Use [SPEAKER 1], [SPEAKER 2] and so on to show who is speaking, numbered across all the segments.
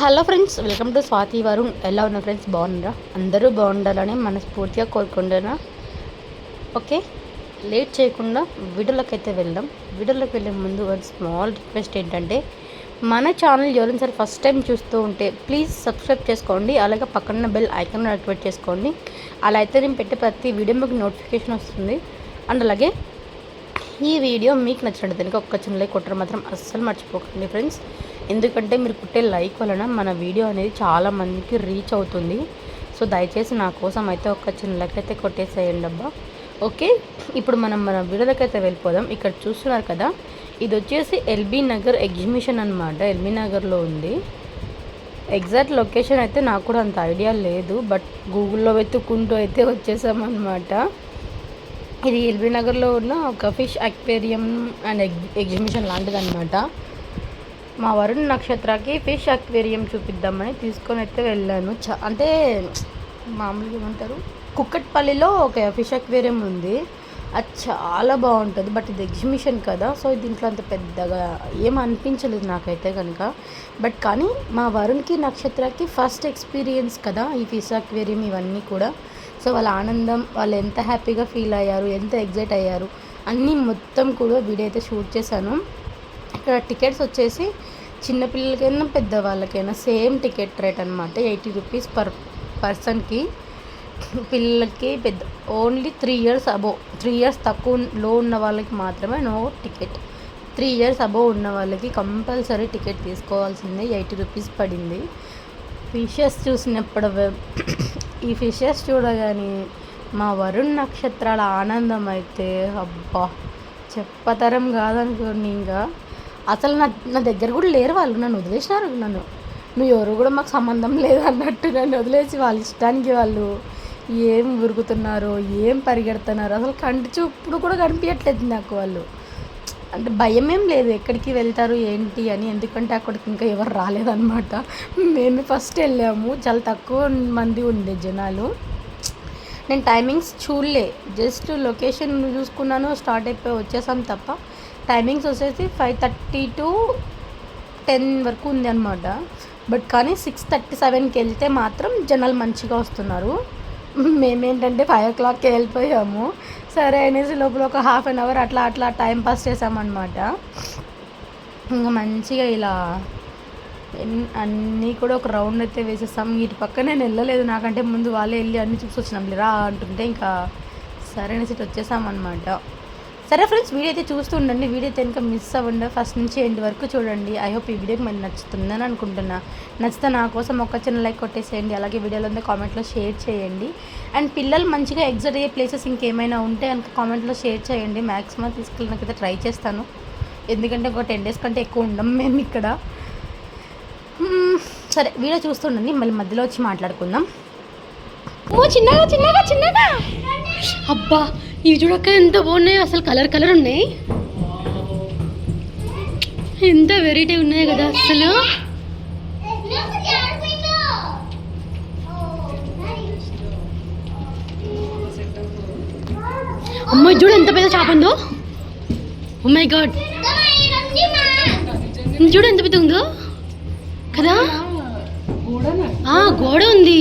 [SPEAKER 1] Hello friends welcome to Swathi Varun. ఎలా ఉన్నారు friends? బాగున్నారా? అందరూ బాగుండాలని మనస్ఫూర్తిగా కోరుకుంటున్నా. ఓకే లేట్ చేయకుండా వీడియోలోకి అయితే వెళ్దాం. వీడియోలోకి వెళ్ళే ముందు వన్ స్మాల్ రిక్వెస్ట్ ఏంటంటే మన ఛానల్ ఎవరైనా సరే ఫస్ట్ టైం చూస్తూ ఉంటే ప్లీజ్ సబ్స్క్రైబ్ చేసుకోండి అలాగే పక్కన బెల్ ఐకాన్ యాక్టివేట్ చేసుకోండి. అలా అయితే నేను పెట్టే ప్రతి వీడియో మీకు నోటిఫికేషన్ వస్తుంది. అండ్ అలాగే ఈ వీడియో మీకు నచ్చినట్టు ఒక్క చిన్న లైక్ కొట్టడం మాత్రం అస్సలు మర్చిపోకండి ఫ్రెండ్స్. ఎందుకంటే మీరు కుట్టే లైక్ వలన మన వీడియో అనేది చాలా మందికి రీచ్ అవుతుంది. సో దయచేసి నా కోసం అయితే ఒక చిన్న లైక్ అయితే కొట్టేసేయండి అబ్బా. ఓకే ఇప్పుడు మనం మన వీడియోలోకి అయితే వెళ్ళిపోదాం. ఇక్కడ చూస్తున్నారు కదా ఇది వచ్చేసి ఎల్బీ నగర్ ఎగ్జిబిషన్ అనమాట ఎల్బీ నగర్లో ఉంది. ఎగ్జాక్ట్ లొకేషన్ అయితే నాకు కూడా అంత ఐడియా లేదు బట్ గూగుల్లో వెతుక్కుంటూ అయితే వచ్చేసామన్నమాట. ఇది ఎల్బీ నగర్లో ఉన్న ఒక ఫిష్ అక్వేరియం అండ్ ఎగ్జిబిషన్ లాంటిది అనమాట మా వరుణ్ నక్షత్రకి ఫిష్ అక్వేరియం చూపిద్దామని తీసుకొని అయితే వెళ్ళాను. చ అంటే మామూలుగా ఏమంటారు? కుక్కట్పల్లిలో ఒక ఫిష్ అక్వేరియం ఉంది. అది చాలా బాగుంటుంది బట్ ఇది ఎగ్జిబిషన్ కదా సో దీంట్లో అంత పెద్దగా ఏం అనిపించలేదు నాకైతే కనుక. బట్ కానీ మా వరుణ్కి నక్షత్రకి ఫస్ట్ ఎక్స్పీరియన్స్ కదా ఈ ఫిష్ అక్వేరియం ఇవన్నీ కూడా. సో వాళ్ళ ఆనందం వాళ్ళు ఎంత హ్యాపీగా ఫీల్ అయ్యారు ఎంత ఎగ్జైట్ అయ్యారు అన్నీ మొత్తం కూడా వీడియో అయితే షూట్ చేశాను. ఇక్కడ టికెట్స్ వచ్చేసి చిన్నపిల్లలకైనా పెద్దవాళ్ళకైనా సేమ్ టికెట్ రేట్ అనమాట ఎయిటీ రూపీస్ పర్ పర్సన్కి. పిల్లలకి పెద్ద only three years above. Three years తక్కువ లో ఉన్న వాళ్ళకి మాత్రమే no ticket. Three years above ఉన్న వాళ్ళకి కంపల్సరీ టికెట్ తీసుకోవాల్సిందే. ఎయిటీ రూపీస్ పడింది. ఫిషెస్ చూసినప్పుడు ఈ ఫిషెస్ చూడగానే మా వరుణ్ నక్షత్రాల ఆనందం అయితే అబ్బా! చెప్పతరం కాదనుకోండి ఇంకా. అసలు నా నా దగ్గర కూడా లేరు వాళ్ళు నన్ను వదిలేసినారు నన్ను. నువ్వు ఎవరు కూడా మాకు సంబంధం లేదు అన్నట్టు నన్ను వదిలేసి వాళ్ళ ఇష్టానికి వాళ్ళు ఏం ఉరుకుతున్నారో ఏం పరిగెడుతున్నారు అసలు కంటి చూపుడు కూడా కనిపించట్లేదు నాకు వాళ్ళు. అంటే భయం ఏం లేదు ఎక్కడికి వెళ్తారు ఏంటి అని ఎందుకంటే అక్కడికి ఇంకా ఎవరు రాలేదన్నమాట. మేము ఫస్ట్ వెళ్ళాము చాలా తక్కువ మంది ఉండే జనాలు. నేను టైమింగ్స్ చూడలే జస్ట్ లొకేషన్ చూసుకున్నాను స్టార్ట్ అయిపోయి వచ్చేసాం తప్ప. టైమింగ్స్ వచ్చేసి ఫైవ్ థర్టీ టు టెన్ వరకు ఉంది అనమాట బట్ కానీ సిక్స్ థర్టీ సెవెన్కి వెళ్తే మాత్రం జనాలు మంచిగా వస్తున్నారు. మేమేంటంటే ఫైవ్ ఓ క్లాక్కి వెళ్ళిపోయాము. సరే అనేసి లోపల ఒక హాఫ్ అన్ అవర్ అట్లా అట్లా టైం పాస్ చేసామన్నమాట ఇంకా మంచిగా ఇలా అన్నీ కూడా ఒక రౌండ్ అయితే వేసేస్తాం ఇటు పక్క నేను వెళ్ళలేదు. నాకంటే ముందు వాళ్ళే వెళ్ళి అన్నీ చూసి వచ్చినాం. రా అంటుంటే ఇంకా సరే అనేసి ఇటు వచ్చేసామన్నమాట. సరే ఫ్రెండ్స్ వీడియో అయితే చూస్తూ ఉండండి. వీడియో అయితే ఇంకా మిస్ అవ్వండి. ఫస్ట్ నుంచి ఎండ్ వరకు చూడండి. ఐ హోప్ ఈ వీడియోకి మరి నచ్చుతుందని అనుకుంటున్నా. నచ్చితే నా కోసం ఒక చిన్న లైక్ కొట్టేసేయండి. అలాగే వీడియోలో ఉందో కామెంట్లో షేర్ చేయండి. అండ్ పిల్లలు మంచిగా ఎగ్జిట్ అయ్యే ప్లేసెస్ ఇంకేమైనా ఉంటే కనుక కామెంట్లో షేర్ చేయండి. మ్యాక్సిమం తీసుకెళ్ళినకైతే ట్రై చేస్తాను. ఎందుకంటే ఒక టెన్ డేస్ కంటే ఎక్కువ ఉండం మేము ఇక్కడ. Hmm, సరే వీడియో చూస్తుండండి మళ్ళీ మధ్యలో వచ్చి మాట్లాడుకుందాం. ఓ చిన్నగా చిన్నగా చిన్నగా! అబ్బా! ఇవి చూడక ఎంత బాగున్నాయో అసలు కలర్ కలర్ ఉన్నాయి. ఎంత వెరైటీ ఉన్నాయి కదా అసలు. అమ్మాయి చూడు ఎంత పెద్ద చేప ఉందో. మై గాడ్ చూడు ఎంత పెద్ద ఉందో. కదా? ఆ గోడ ఉంది.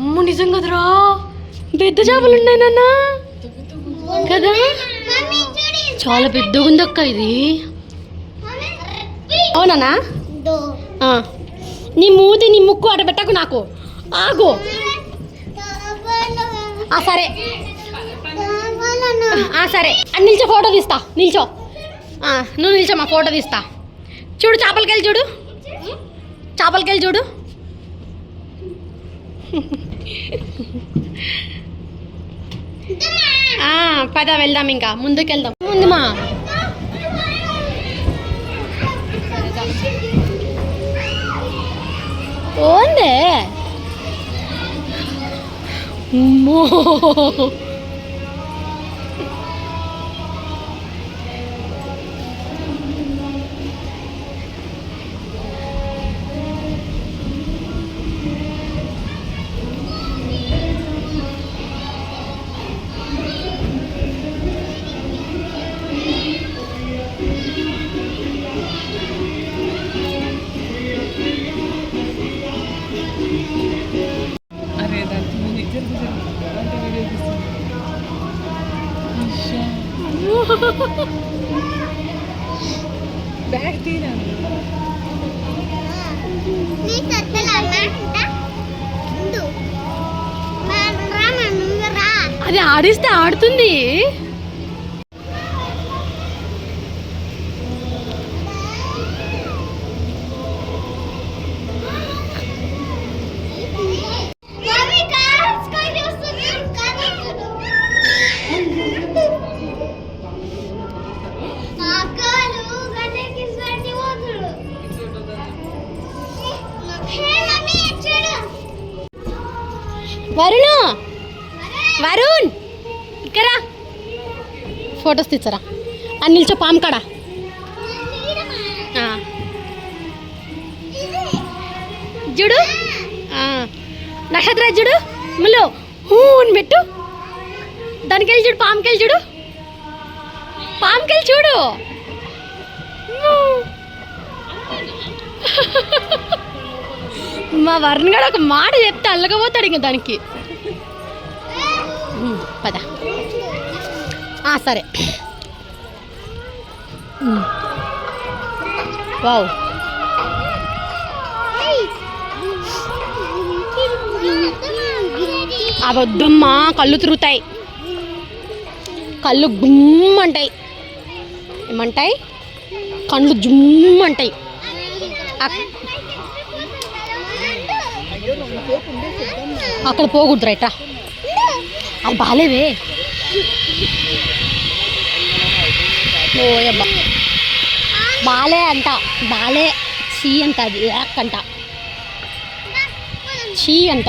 [SPEAKER 1] అమ్మ నిజం కదరా? పెద్ద చేపలు ఉన్నాయి నాన్న. కదా? చాలా పెద్దగా ఉంది అక్క ఇది. అవునా నీ మూతి నీ ముక్కు అట పెట్టకు నాకు. ఆగు. ఆ సరే. ఆ సరే. అని నిల్చో ఫోటో తీస్తా. నిల్చో. నువ్వు నిల్చో మా ఫోటో తీస్తా. చూడు చేపలకెళ్ళి చూడు. చేపలకెళ్ళి చూడు. పద వెళ్దాం ఇంకా. ముందుకెళ్దాం. ముందు మా.
[SPEAKER 2] బ్యాగ్ తీరా?
[SPEAKER 1] అది ఆడిస్తే ఆడుతుంది. వరుణ్! వరుణ్! ఇక్కడ ఫొటోస్ తీసారా అని నిల్చో పాము కాడ? చూడు. నక్షత్ర చూడు. ముళ్ళు హూని పెట్టు. దానికి వెళ్ళి చూడు పాముకెళ్ళి చూడు. పాముకెళ్ళి చూడు. మా వరుణ్ గడ ఒక మాట చెప్తా పోతాడు ఇంకా దానికి. పద. ఆ, సరే. వావ్. అవద్దమ్మా కళ్ళు తిరుగుతాయి. కళ్ళు గుమ్మంటాయి. ఏమంటాయి? కళ్ళు జుమ్మంటాయి. అక్- అక్కడ పోకూడదు రైట అది బాలేవే ఓయబ్బా. బాలే అంట బాలే. చీ అంట అది యాక్ అంట. చీ అంట.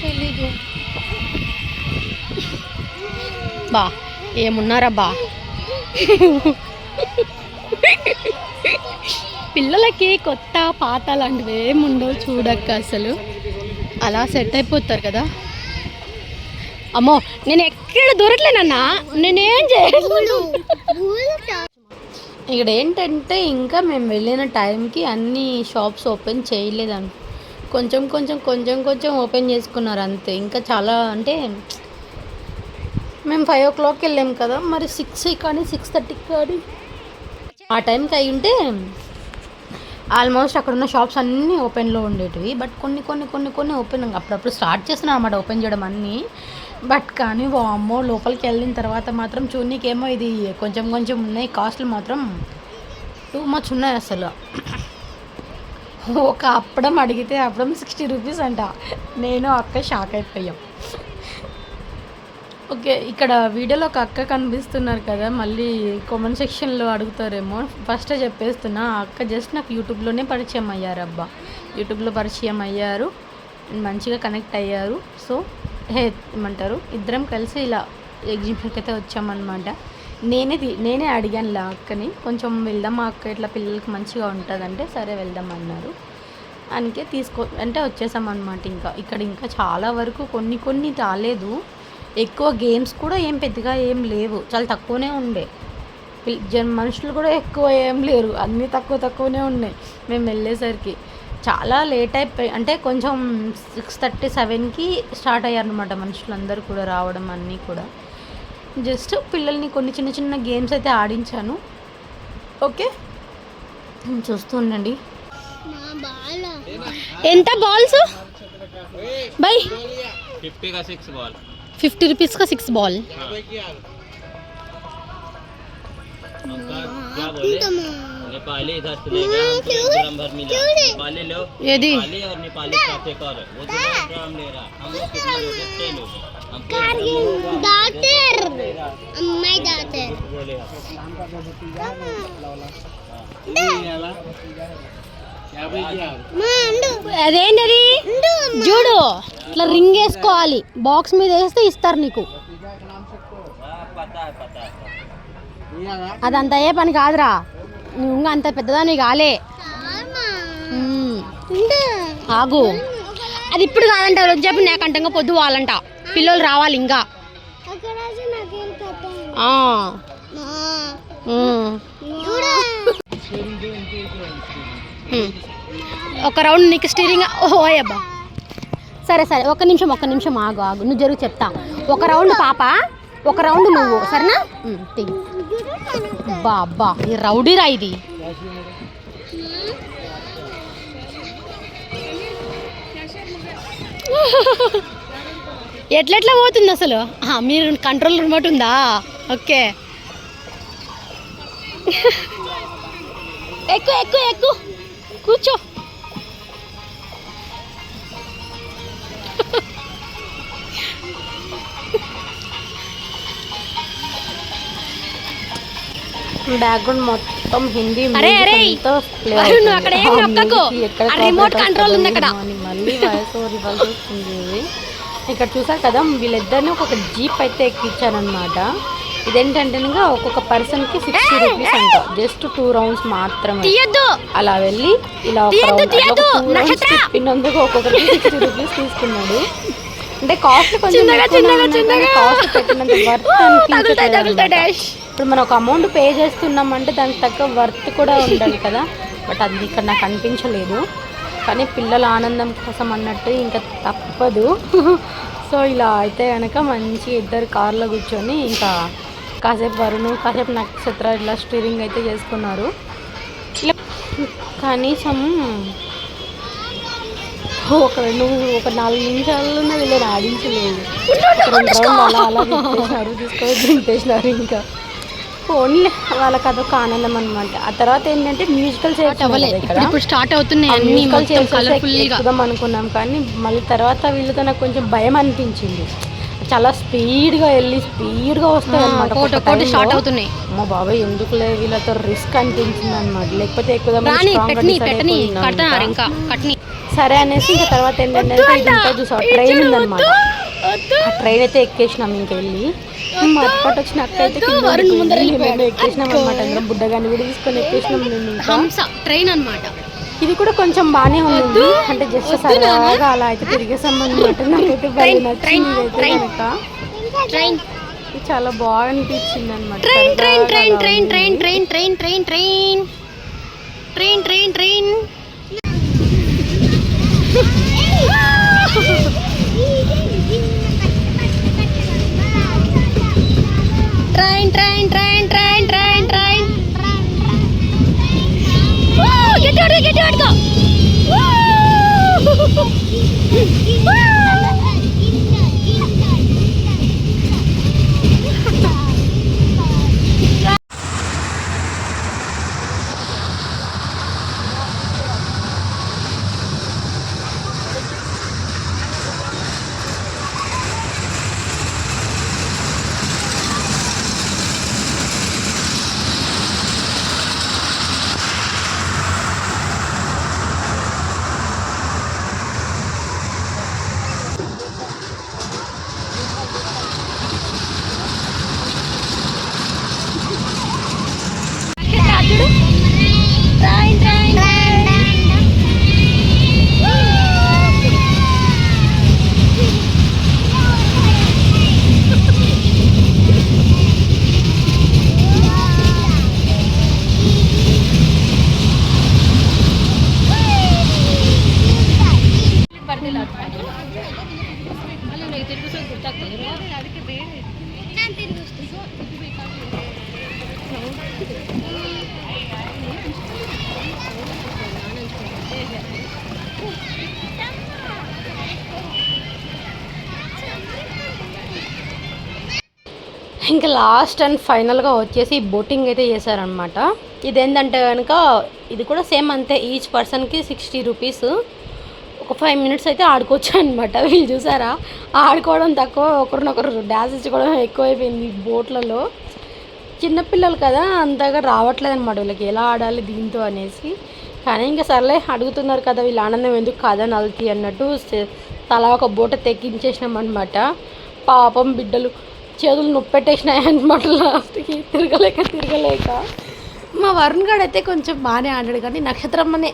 [SPEAKER 1] తెలీదు. బా ఏమున్నారబ్బా? పిల్లలకి కొత్త పాత లాంటివి ఏముండవు చూడక్క అసలు. అలా సెట్ అయిపోతారు కదా. అమ్మో నేను ఎక్కడ దొరకలేనన్నా నేనేం చేయలేదు ఇక్కడ ఏంటంటే ఇంకా మేము వెళ్ళిన టైంకి అన్ని షాప్స్ ఓపెన్ చేయలేదని కొంచెం కొంచెం కొంచెం కొంచెం ఓపెన్ చేసుకున్నారు అంతే. ఇంకా చాలా అంటే మేము ఫైవ్ ఓ క్లాక్కి వెళ్ళాము కదా. మరి సిక్స్ కానీ సిక్స్ థర్టీకి కానీ. ఆ టైంకి అయి ఉంటే ఆల్మోస్ట్ అక్కడ ఉన్న షాప్స్ అన్నీ ఓపెన్లో ఉండేటివి. బట్ కొన్ని కొన్ని కొన్ని కొన్ని ఓపెన్ అప్పుడప్పుడు స్టార్ట్ చేస్తున్నాను అనమాట ఓపెన్ చేయడం అన్నీ. బట్ కానీ అమ్మో లోపలికి వెళ్ళిన తర్వాత మాత్రం చూడనీకేమో ఇది కొంచెం కొంచెం ఉన్నాయి. కాస్ట్లు మాత్రం టూ మచ్ ఉన్నాయి అసలు. ఒక అప్పడం అడిగితే అప్పడం సిక్స్టీ రూపీస్ అంట. నేను అక్క షాక్ అయిపోయాం. ఓకే ఇక్కడ వీడియోలో ఒక అక్క కనిపిస్తున్నారు కదా మళ్ళీ కామెంట్ సెక్షన్లో అడుగుతారేమో. ఫస్ట్ చెప్పేస్తున్నా ఆ అక్క జస్ట్ నాకు యూట్యూబ్లోనే పరిచయం అయ్యారు అబ్బా. యూట్యూబ్లో పరిచయం అయ్యారు మంచిగా కనెక్ట్ అయ్యారు. సో హే ఏమంటారు ఇద్దరం కలిసి ఇలా ఎగ్జిబిషన్కి అయితే వచ్చామన్నమాట. నేనే నేనే అడిగాను ఇలా అక్కని కొంచెం వెళ్దాం మా అక్క ఇట్లా పిల్లలకి మంచిగా ఉంటుందంటే సరే వెళ్దాం అన్నారు. అందుకే తీసుకో అంటే వచ్చేసాం అనమాట ఇంకా. ఇక్కడ ఇంకా చాలా వరకు కొన్ని కొన్ని రాలేదు. ఎక్కువ గేమ్స్ కూడా ఏం పెద్దగా ఏం లేవు. చాలా తక్కువనే ఉండే. మనుషులు కూడా ఎక్కువ ఏం లేరు. అన్నీ తక్కువ తక్కువనే ఉన్నాయి. మేము వెళ్ళేసరికి. చాలా లేట్ అయిపోయి అంటే కొంచెం సిక్స్ థర్టీ సెవెన్కి స్టార్ట్ అయ్యారనమాట మనుషులందరూ కూడా రావడం అన్నీ కూడా. జస్ట్ పిల్లల్ని కొన్ని చిన్న చిన్న గేమ్స్ అయితే ఆడించాను. ఓకే? చూస్తూ ఉండండి.
[SPEAKER 3] బాల
[SPEAKER 1] ఎంత బాల్స్ బై
[SPEAKER 4] फिफ्टी रुपीज़ का सिक्स बॉल हाँ।
[SPEAKER 3] यदि
[SPEAKER 4] डॉक्टर
[SPEAKER 3] मैं डॉक्टर
[SPEAKER 1] అదేంటది? చూడు ఇట్లా రింగ్ వేసుకోవాలి. బాక్స్ మీద వేస్తే ఇస్తారు నీకు. అదంత ఏ పని కాదురా. నువ్వు అంత
[SPEAKER 3] పెద్దదా
[SPEAKER 1] నీ
[SPEAKER 3] కాలే.
[SPEAKER 1] ఆగు. అది ఇప్పుడు కాదంట రోజు చెప్పి నాకంట ఇంకా పొద్దు వాళ్ళంట పిల్లలు రావాలి ఇంకా. ఆ. ఒక రౌండ్ నీకు స్టీరింగ్ ఓ
[SPEAKER 2] సరే సరే ఒక నిమిషం ఒక్క నిమిషం ఆగు ఆగు. నువ్వు జరుగు చెప్తా. ఒక రౌండ్ పాప ఒక రౌండ్ నువ్వు సరేనా? బా అబ్బా ఈ రౌడీరా ఇది. ఎట్లెట్లా పోతుంది అసలు? మీరు కంట్రోల్ రిమోట్ ఉందా? ఓకే. ఎక్కువ ఎక్కువ ఎక్కువ escucho.
[SPEAKER 1] బ్యాక్గ్రౌండ్ మొత్తం హిందీ
[SPEAKER 2] అరే అరే. నువ్వు అక్కడ ఏం
[SPEAKER 1] రిమోట్
[SPEAKER 2] కంట్రోల్ ఉంది అక్కడ.
[SPEAKER 1] మళ్ళీ వాయిస్ ఓవర్ ఇవ్వాల్సి వస్తుంది. ఇక్కడ చూసారు కదా వీళ్ళిద్దరిని ఒక జీప్ అయితే ఎక్కించానమాట ఇదేంటంటే ఒక్కొక్క పర్సన్కి సిక్స్టీ రూపీస్ అంట. జస్ట్ టూ రౌండ్స్ మాత్రమే. అలా వెళ్ళి ఇలా ఒక రౌండ్! తిప్పినందుకు ఒక్కొక్కరికి సిక్స్టీ రూపీస్ తీసుకున్నాడు. అంటే కాస్ట్ కొంచెం. కాస్ట్ పెట్టినంత వర్త్ ఇప్పుడు మనం ఒక అమౌంట్ పే చేస్తున్నామంటే దానికి తగ్గ వర్త్ కూడా ఉండాలి కదా. బట్ అది ఇక్కడ నాకు అనిపించలేదు. కానీ పిల్లల ఆనందం కోసం అన్నట్టు ఇంకా తప్పదు. సో ఇలా అయితే కనుక మంచి ఇద్దరు కార్లో కూర్చొని ఇంకా కాసేపు వరుణ్ కాసేపు నక్షత్ర ఇలా స్టీరింగ్ అయితే చేసుకున్నారు. ఇలా కనీసం ఒక నువ్వు ఒక నాలుగు నిమిషాల్లో వీళ్ళని ఆడించలేదు. రెండు అలా అలా తీసుకొని ఇంకా. ఓన్లీ వాళ్ళకి అదొక ఆనందం అనమాట ఆ తర్వాత ఏంటంటే మ్యూజికల్
[SPEAKER 2] ఇప్పుడు స్టార్ట్ అవుతున్నాయి అన్ని
[SPEAKER 1] మ్యూజికల్ ఎక్కుదాం అనుకున్నాం కానీ మళ్ళీ తర్వాత వీళ్ళతో నాకు కొంచెం భయం అనిపించింది. చాలా స్పీడ్గా వెళ్ళి స్పీడ్గా వస్తాయి అనమాట
[SPEAKER 2] షార్ట్ అవుతున్నాయి.
[SPEAKER 1] మా బాబాయ్ ఎందుకులే వీళ్ళతో రిస్క్ అనిపించింది అనమాట లేకపోతే
[SPEAKER 2] ఎక్కువ
[SPEAKER 1] సరే అనేసి ఇంకా తర్వాత ఏంటంటే ట్రైన్ ఉందన్నమాట. ట్రైన్ అయితే ఎక్కేసినాం ఇంకెళ్ళి మా అప్పటి వచ్చిన అక్క అయితే ఎక్కేసినాం అనమాట బుడ్డగాని బుడ్డగాన్ని కూడా తీసుకొని ఎక్కేసినాం
[SPEAKER 2] ట్రైన్ అనమాట
[SPEAKER 1] ఇది కూడా కొంచెం బాగానే ఉంది. అంటే జస్ట్ సరదాగా అలా అయితే తిరిగేసాం అనమాట నాకైతే భలే నచ్చింది. కనుక. చాలా బాగా అనిపించింది అనమాట
[SPEAKER 2] train train train train train train train train train. Train train train. Train train train train. గట్టి పట్టుకో
[SPEAKER 1] ఇంకా లాస్ట్ అండ్ ఫైనల్గా వచ్చేసి బోటింగ్ అయితే చేశారనమాట ఇదేంటంటే కనుక ఇది కూడా సేమ్ అంతే ఈచ్ పర్సన్కి సిక్స్టీ రూపీస్ ఒక ఫైవ్ మినిట్స్ అయితే ఆడుకోవచ్చు అనమాట వీళ్ళు చూసారా? ఆడుకోవడం తక్కువ ఒకరినొకరు డ్యాన్స్ ఇచ్చుకోవడం ఎక్కువైపోయింది బోట్లలో. చిన్నపిల్లలు కదా అంతగా రావట్లేదు అనమాట వీళ్ళకి. ఎలా ఆడాలి దీంతో అనేసి. కానీ ఇంకా సర్లే అడుగుతున్నారు కదా వీళ్ళ ఆనందం ఎందుకు కదా నల్తి అన్నట్టు. తలా ఒక బోట తెక్కించేసినాం అనమాట పాపం బిడ్డలు చేతులు నొప్పెట్టేసినాయి అనమాట లాస్ట్కి. తిరగలేక తిరగలేక. మా వరుణ్ గాడు అయితే కొంచెం బాగానే ఆడాడు. కానీ నక్షత్రం అనే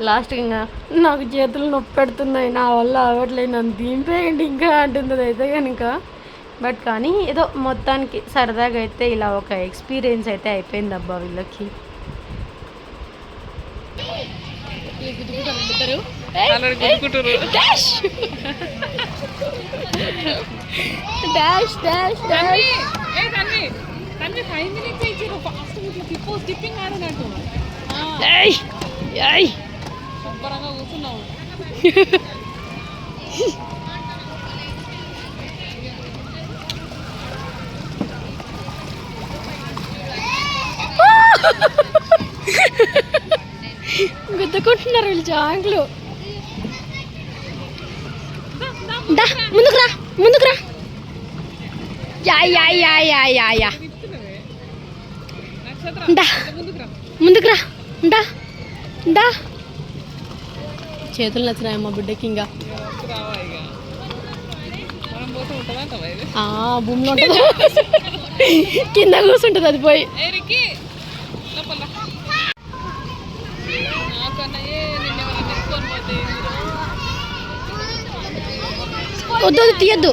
[SPEAKER 1] లాస్ట్ ఇంకా నాకు చేతులు నొప్పి పెడుతున్నాయి నా వల్ల అవ్వట్లేదు నన్ను దింపేయండి ఇంకా అంటుంది అయితే కనుక బట్ కానీ ఏదో మొత్తానికి సరదాగా అయితే ఇలా ఒక ఎక్స్పీరియన్స్ అయితే అయిపోయింది అబ్బా వీళ్ళకి.
[SPEAKER 2] డాష్! Dash dash dash! ఏయ్ ఏయ్! గుద్దుకుంటున్నారు వీళ్ళు జాంకులు దా ముందుకు రా ముందుకు రా. యా యా యా యా యా యా. దా ముందుకు రా. దా దా. చేతులు నచ్చినాయి మా బిడ్డకి ఇంకా. ఆ, భూమిలో ఉంటుంది? కింద కూర్చుంటుంది అది పోయి. వద్దు వద్దు తీయద్దు.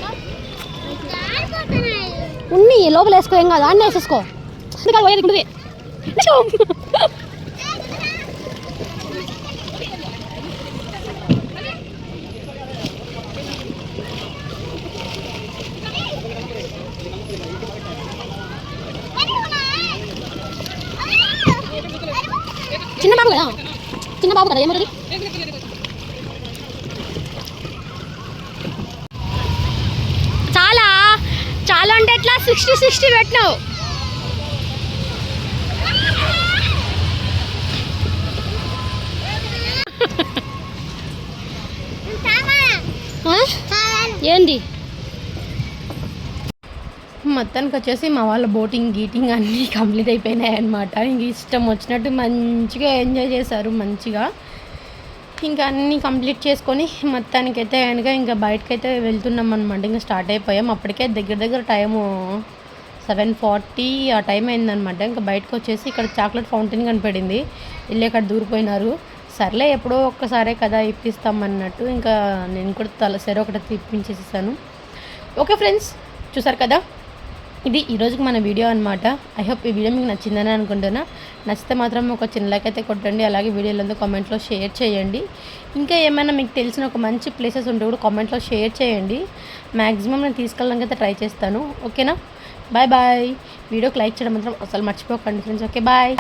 [SPEAKER 2] ఉన్ని లోపల వేసుకో ఏం కాదు. అన్నీ వేసేసుకో. అందుకని పోయేది బాబు కదా చాలా చాలా అంటే ఎట్లా? సిక్స్టీ సిక్స్టీ పెట్టినావు? ఏంది?
[SPEAKER 1] మొత్తానికి వచ్చేసి మా వాళ్ళ బోటింగ్ గీటింగ్ అన్నీ కంప్లీట్ అయిపోయినాయి అనమాట ఇంక ఇష్టం వచ్చినట్టు మంచిగా ఎంజాయ్ చేశారు మంచిగా. ఇంకా అన్నీ కంప్లీట్ చేసుకొని మొత్తానికైతే కనుక ఇంకా బయటకైతే వెళ్తున్నాం అనమాట ఇంకా స్టార్ట్ అయిపోయాం. అప్పటికే దగ్గర దగ్గర టైము సెవెన్ ఫార్టీ ఆ టైం అయిందనమాట ఇంకా బయటకు వచ్చేసి ఇక్కడ చాక్లెట్ ఫౌంటైన్ కనపడింది. వెళ్ళి అక్కడ దూరిపోయినారు. సర్లే ఎప్పుడో ఒక్కసారే కదా ఇప్పిస్తాం అన్నట్టు ఇంకా నేను కూడా తల సరే ఒకటి ఇప్పించేసేసాను ఓకే ఫ్రెండ్స్ చూసారు కదా? ఇది ఈరోజుకి మన వీడియో అనమాట ఐ హోప్ ఈ వీడియో మీకు నచ్చిందని అనుకుంటున్నా. నచ్చితే మాత్రం ఒక చిన్న లైక్ అయితే కొట్టండి. అలాగే వీడియోలంతా కామెంట్లో షేర్ చేయండి. ఇంకా ఏమైనా మీకు తెలిసిన ఒక మంచి ప్లేసెస్ ఉంటే కూడా కామెంట్లో షేర్ చేయండి. మ్యాక్సిమం నేను తీసుకెళ్ళడానికి అయితే ట్రై చేస్తాను. ఓకేనా బాయ్ బాయ్ వీడియోకి లైక్ చేయడం మాత్రం అసలు మర్చిపోకండి ఫ్రెండ్స్ ఓకే బాయ్